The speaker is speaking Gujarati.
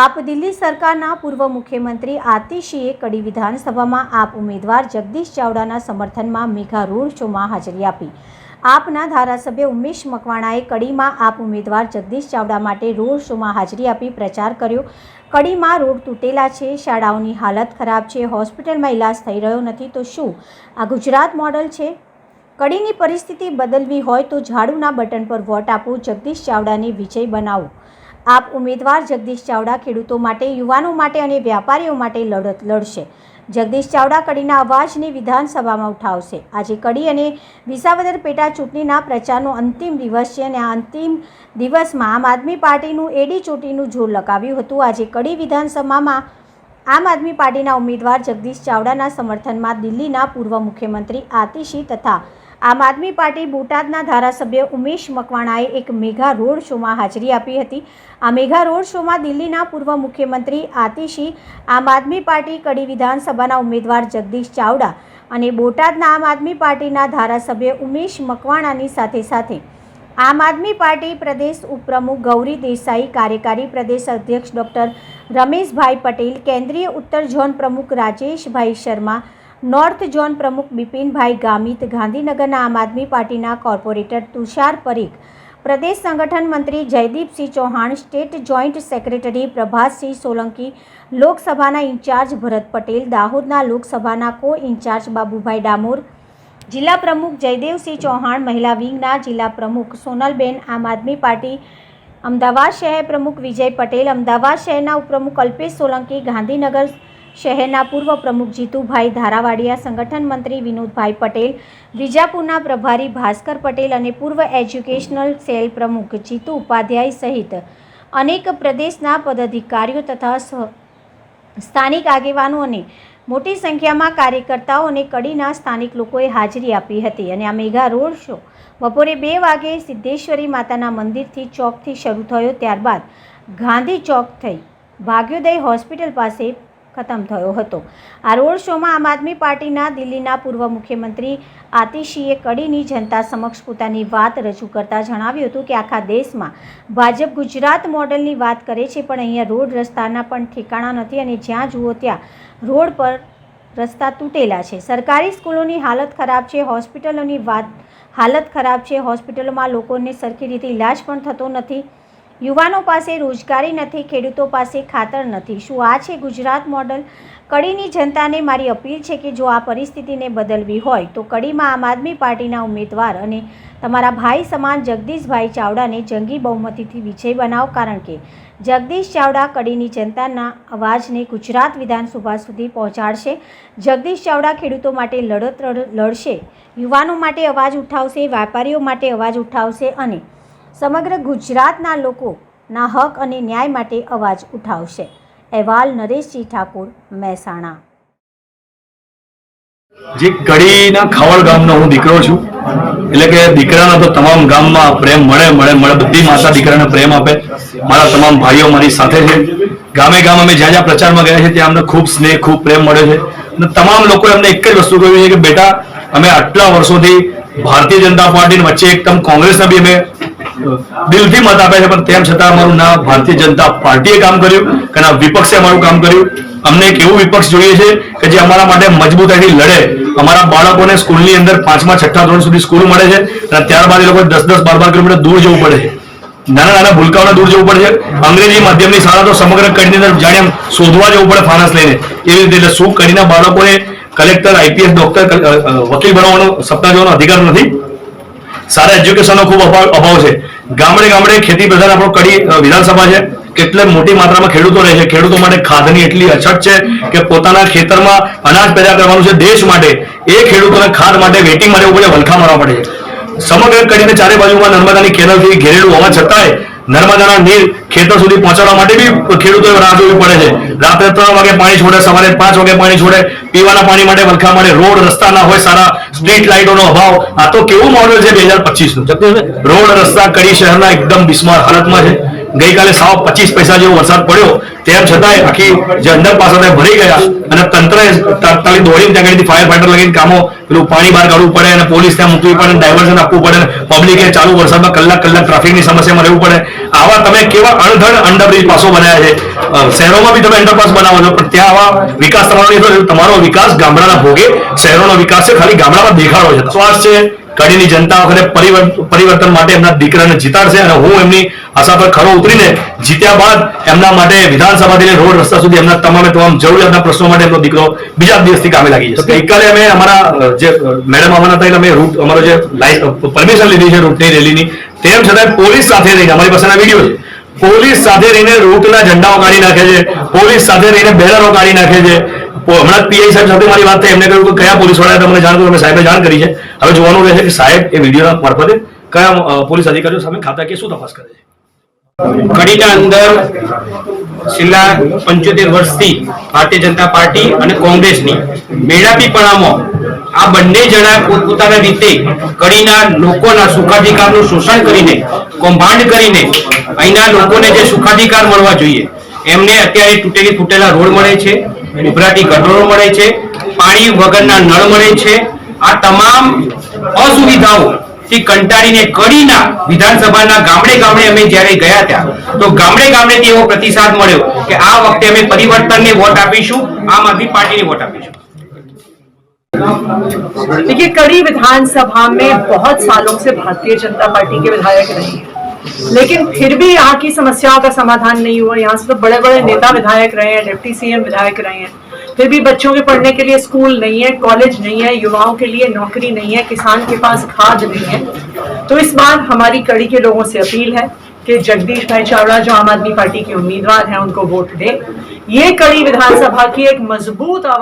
આપ દિલ્હી સરકારના પૂર્વ મુખ્યમંત્રી આતિશીએ કડી વિધાનસભામાં આપ ઉમેદવાર જગદીશ ચાવડાના સમર્થનમાં મેઘા રોડ શોમાં હાજરી આપી. આપના ધારાસભ્ય ઉમેશ મકવાણાએ કડીમાં આપ ઉમેદવાર જગદીશ ચાવડા માટે રોડ શોમાં હાજરી આપી પ્રચાર કર્યો. કડીમાં રોડ તૂટેલા છે, શાળાઓની હાલત ખરાબ છે, હોસ્પિટલમાં ઇલાજ થઈ રહ્યો નથી, તો શું? આ ગુજરાત મોડલ છે? કડીની પરિસ્થિતિ બદલવી હોય તો ઝાડુના બટન પર વોટ આપો, જગદીશ ચાવડાને વિજય બનાવો. આપ ઉમેદવાર જગદીશ ચાવડા ખેડૂતો માટે, યુવાનો માટે અને વ્યાપારીઓ માટે લડત લડશે. જગદીશ ચાવડા કડીના અવાજને વિધાનસભામાં ઉઠાવશે. આજે કડી અને વિસાવદર પેટા ચૂંટણીના પ્રચારનો અંતિમ દિવસ છે અને આ અંતિમ દિવસમાં આમ આદમી પાર્ટીનું એડી ચોટીનું જોર લગાવ્યું હતું. આજે કડી વિધાનસભામાં આમ આદમી પાર્ટીના ઉમેદવાર જગદીશ ચાવડાના સમર્થનમાં દિલ્હીના પૂર્વ મુખ્યમંત્રી આતિશી તથા આમ આદમી પાર્ટી બોટાદના ધારાસભ્ય ઉમેશ મકવાણાએ એક મેઘા રોડ શોમાં હાજરી આપી હતી. આ મેઘા રોડ શોમાં દિલ્હીના પૂર્વ મુખ્યમંત્રી આતિશી, આમ આદમી પાર્ટી કડી વિધાનસભાના ઉમેદવાર જગદીશ ચાવડા અને બોટાદના આમ આદમી પાર્ટીના ધારાસભ્ય ઉમેશ મકવાણાની સાથે સાથે આમ આદમી પાર્ટી પ્રદેશ ઉપપ્રમુખ ગૌરી દેસાઈ, કાર્યકારી પ્રદેશ અધ્યક્ષ ડૉક્ટર રમેશભાઈ પટેલ, કેન્દ્રીય ઉત્તર ઝોન પ્રમુખ રાજેશભાઈ શર્મા નોર્થ ઝોન પ્રમુખ બિપિનભાઈ ગામિત ગાંધીનગરના આમ આદમી પાર્ટીના કોર્પોરેટર તુષાર પરીખ, પ્રદેશ સંગઠન મંત્રી Jaydeepsinh Chauhan, state joint secretary Prabhatsinh Solanki, લોકસભાના ઇન્ચાર્જ ભરત પટેલ, દાહોદના લોકસભાના કો ઇન્ચાર્જ બાબુભાઈ ડામોર, જિલ્લા પ્રમુખ જયદેવસિંહ ચૌહાણ, મહિલા વિંગના જિલ્લા પ્રમુખ સોનલબેન, આમ આદમી પાર્ટી, અમદાવાદ શહેર પ્રમુખ વિજય પટેલ, અમદાવાદ શહેરના ઉપપ્રમુખ અલ્પેશ સોલંકી, ગાંધીનગર શહેરના પૂર્વ પ્રમુખ જીતુભાઈ ધારાવાડિયા, સંગઠન મંત્રી વિનોદભાઈ પટેલ, વિજાપુરના પ્રભારી ભાસ્કર પટેલ અને પૂર્વ એજ્યુકેશનલ સેલ પ્રમુખ જીતુ ઉપાધ્યાય સહિત અનેક પ્રદેશના પદાધિકારીઓ તથા સ્થાનિક આગેવાનો અને મોટી સંખ્યામાં કાર્યકર્તાઓ અને કડીના સ્થાનિક લોકોએ હાજરી આપી હતી અને આ મેગા રોડ શો બપોરે બે વાગે સિદ્ધેશ્વરી માતાના મંદિરથી ચોકથી શરૂ થયો, ત્યારબાદ ગાંધી ચોક થઈ. ભાગ્યોદય હોસ્પિટલ પાસે ખતમ થયો હતો. આ રોડ શોમાં આમ આદમી પાર્ટીના દિલ્હીના પૂર્વ મુખ્યમંત્રી આતિશીએ કડીની જનતા સમક્ષ પોતાની વાત રજૂ કરતા જણાવ્યું હતું કે આખા દેશમાં ભાજપ ગુજરાત મોડલની વાત કરે છે, પણ અહીંયા રોડ રસ્તાના પણ ઠેકાણા નથી અને જ્યાં જુઓ ત્યાં રોડ પર રસ્તા તૂટેલા છે. સરકારી સ્કૂલોની હાલત ખરાબ છે, હોસ્પિટલોની વાત, હાલત ખરાબ છે. હોસ્પિટલોમાં લોકોને સરખી રીતે ઇલાજ પણ થતો નથી. યુવાનો પાસે રોજગારી નથી, ખેડૂતો પાસે ખાતર નથી. શું આ છે ગુજરાત મોડલ? કડીની જનતાને મારી અપીલ છે કે જો આ પરિસ્થિતિને બદલવી હોય, તો કડીમાં આમ આદમી પાર્ટીના ઉમેદવાર અને તમારા ભાઈ સમાન જગદીશભાઈ ચાવડાને જંગી બહુમતીથી વિજય બનાવો. કારણ કે જગદીશ ચાવડા કડીની જનતાના અવાજને ગુજરાત વિધાનસભા સુધી પહોંચાડશે. જગદીશ ચાવડા ખેડૂતો માટે લડત લડ- લડશે. યુવાનો માટે અવાજ ઉઠાવશે, વેપારીઓ માટે અવાજ ઉઠાવશે અને સમગ્ર ગુજરાતના લોકોના હક અને ન્યાય માટે અવાજ ઉઠાવશે. અહેવાલ નરેશજી ઠાકોર, મહેસાણા. જે કડીના ખાવડ ગામનો હું દીકરો છું, એટલે કે દીકરાના તો તમામ ગામમાં પ્રેમ મળે મળે મળે, બધી માતા દીકરાને પ્રેમ આપે. મારા તમામ ભાઈઓ મારી સાથે છે. ગામે ગામ અમે જ્યાં જ્યાં પ્રચારમાં ગયા છે, ત્યાં અમને ખૂબ સ્નેહ, ખૂબ પ્રેમ મળે છે. અને તમામ લોકોએ અમને એક જ વસ્તુ કહ્યું છે કે, બેટા, અમે આટલા વર્ષોથી ભારતીય જનતા પાર્ટી વચ્ચે એકદમ કોંગ્રેસના બી અમે દિલથી મત આપે છે, પણ તેમ છતાં અમારું ના ભારતીય જનતા પાર્ટીએ કામ કર્યું કે ના વિપક્ષે અમારું કામ કર્યું. અમને એક એવું વિપક્ષ જોઈએ છે કે જે અમારા માટે મજબૂતાઈથી લડે. અમારા બાળકોને સ્કૂલની અંદર પાંચમા, છઠ્ઠા ધોરણ સુધી સ્કૂલ મળે છે, અને ત્યારબાદ એ લોકો દસ દસ, બાર બાર કિલોમીટર દૂર જવું પડે છે. નાના નાના ભૂલકાઓને દૂર જવું પડે છે. અંગ્રેજી માધ્યમની શાળા તો સમગ્ર કડીની અંદર જાણે શોધવા જવું પડે ફાનસ લઈને. એવી રીતે એટલે શું કડીના બાળકોને કલેક્ટર, આઈપીએસ, ડોક્ટર વકીલ બનાવવાનો સપના જોવાનો અધિકાર નથી. સારા એજ્યુકેશનનો ખૂબ અભાવ છે. ગામડે ગામડે ખેતી પ્રધાન આપણો કડી વિધાનસભા છે. કેટલે મોટી માત્રામાં ખેડૂતો રહે છે. ખેડૂતો માટે ખાધની એટલી અછત છે કે પોતાના ખેતરમાં અનાજ પેદા કરવાનું છે દેશ માટે. એ ખેડૂતોને ખાદ માટે, વેટિંગ માટે ઉપર વલખા મારવા પડે છે. સમગ્ર કડીને ચારે બાજુમાં નર્મદાની કેનલથી ઘેરેલું હોવા છતાંય નર્મદાના નીર ખેતર સુધી પહોંચાડવા માટે બી ખેડૂતોએ રાહ જોવી પડે છે. રાત્રે ત્રણ વાગે પાણી છોડે, સવારે પાંચ વાગે પાણી છોડે, પીવાના પાણી માટે વલખા માટે રોડ રસ્તા ના હોય સારા સ્ટ્રીટ લાઇટોનો અભાવ. આ તો કેવું મોડેલ છે બે હજાર પચીસનું રોડ રસ્તા કડી શહેરના એકદમ બિસ્માર હાલતમાં છે. ગઈકાલે સાવ પચીસ પૈસા જેવો વરસાદ પડ્યો. તેમ છતાંય આખી જે અંડરપાસ હતા ભરી ગયા અને તંત્રએ તાત્કાલિક દોડીને ત્યાં આગળથી ફાયર ફાઈટર લગીને કામો, પેલું પાણી બહાર કાઢવું પડે અને પોલીસ ત્યાં મૂકવી પડે ડાયવર્ઝન આપવું પડે પબ્લિકે ચાલુ વરસાદમાં કલાક કલાક ટ્રાફિકની સમસ્યામાં રહેવું પડે. આવા તમે કેવા અણઘડ અંડરબ્રિજ પાસો બનાવ્યા છે. શહેરોમાં બી તમે અંડરપાસ બનાવો છો, પણ ત્યાં આવા વિકાસ તમારો તમારો વિકાસ ગામડાના ભોગે, શહેરોનો વિકાસ છે, ખાલી ગામડામાં દેખાડો છે. શ્વાસ છે કડીની જનતા વખતે પરિવર્તન માટે એમના દીકરાને જીતાડશે અને હું એમની આશા પર ખરો ઉતરીને જીત્યા બાદ એમના માટે વિધાનસભાથી રોડ રસ્તા સુધી એમના તમામે તમામ જરૂરિયાતના પ્રશ્નો માટે એમનો દીકરો બીજા દિવસથી કામે લાગી જશે. ગઈકાલે અમે અમારા જે મેડમ આવવાના હતા અમે રૂટ, અમારો જે પરમિશન લીધી છે રૂટની રેલીની, તેમ છતાં પોલીસ સાથે રહીને, અમારી પાસેના વીડિયો છે, પોલીસ સાથે રહીને રૂટના ઝંડાઓ કાઢી નાખે છે, પોલીસ સાથે રહીને બેનરો કાઢી નાખે છે હમણાં પીઆઈ સાહેબ સાથે મારી વાત થઈ. એમને કહ્યું કે કયા પોલીસવાળા તમને જાણ કર્યું અમે સાહેબે જાણ કરી છે. હવે જોવાનું રહેશે કે સાહેબ એ વિડીયોના મારફતે કયા પોલીસ અધિકારીઓ સામે ખાતાકીય શું તપાસ કરે છે? કડીના અંદર છેલ્લા પંચોતેર વર્ષથી ભારતીય જનતા પાર્ટી અને કોંગ્રેસની મેળાપીપણામાં આ બંને જણા પોતપોતાના રીતે કડીના લોકોના સુખાધિકારનું શોષણ કરીને, કૌભાંડ કરીને અહીંના લોકોને જે સુખાધિકાર મળવા જોઈએ, એમને અત્યારે તૂટેલી ફૂટેલા રોડ મળે છે. ઉભરાતી ગટરો મળે છે પાણી વગરના નળ મળે છે આ તમામ અસુવિધાઓ થી કંટાળીને કડીના વિધાનસભાના ગામડે ગામડે અમે જ્યારે ગયા ત્યાં તો ગામડે ગામડેથી એવો પ્રતિસાદ મળ્યો કે આ વખતે અમે પરિવર્તનને વોટ આપીશું આમ આદમી પાર્ટીને વોટ આપીશું देखिए कड़ी विधानसभा में बहुत सालों से भारतीय जनता पार्टी के विधायक रहे हैं लेकिन फिर भी यहाँ की समस्याओं का समाधान नहीं हुआ। यहाँ से तो बड़े बड़े नेता विधायक रहे हैं, डिप्टी सीएम विधायक रहे हैं। फिर भी बच्चों के पढ़ने के लिए स्कूल नहीं है, कॉलेज नहीं है, युवाओं के लिए नौकरी नहीं है, किसान के पास खाद नहीं है। तो इस बार हमारी कड़ी के लोगों से अपील है कि जगदीश भाई चावड़ा, जो आम आदमी पार्टी के उम्मीदवार हैं, उनको वोट दें। ये कड़ी विधानसभा की एक मज़बूत आवाज़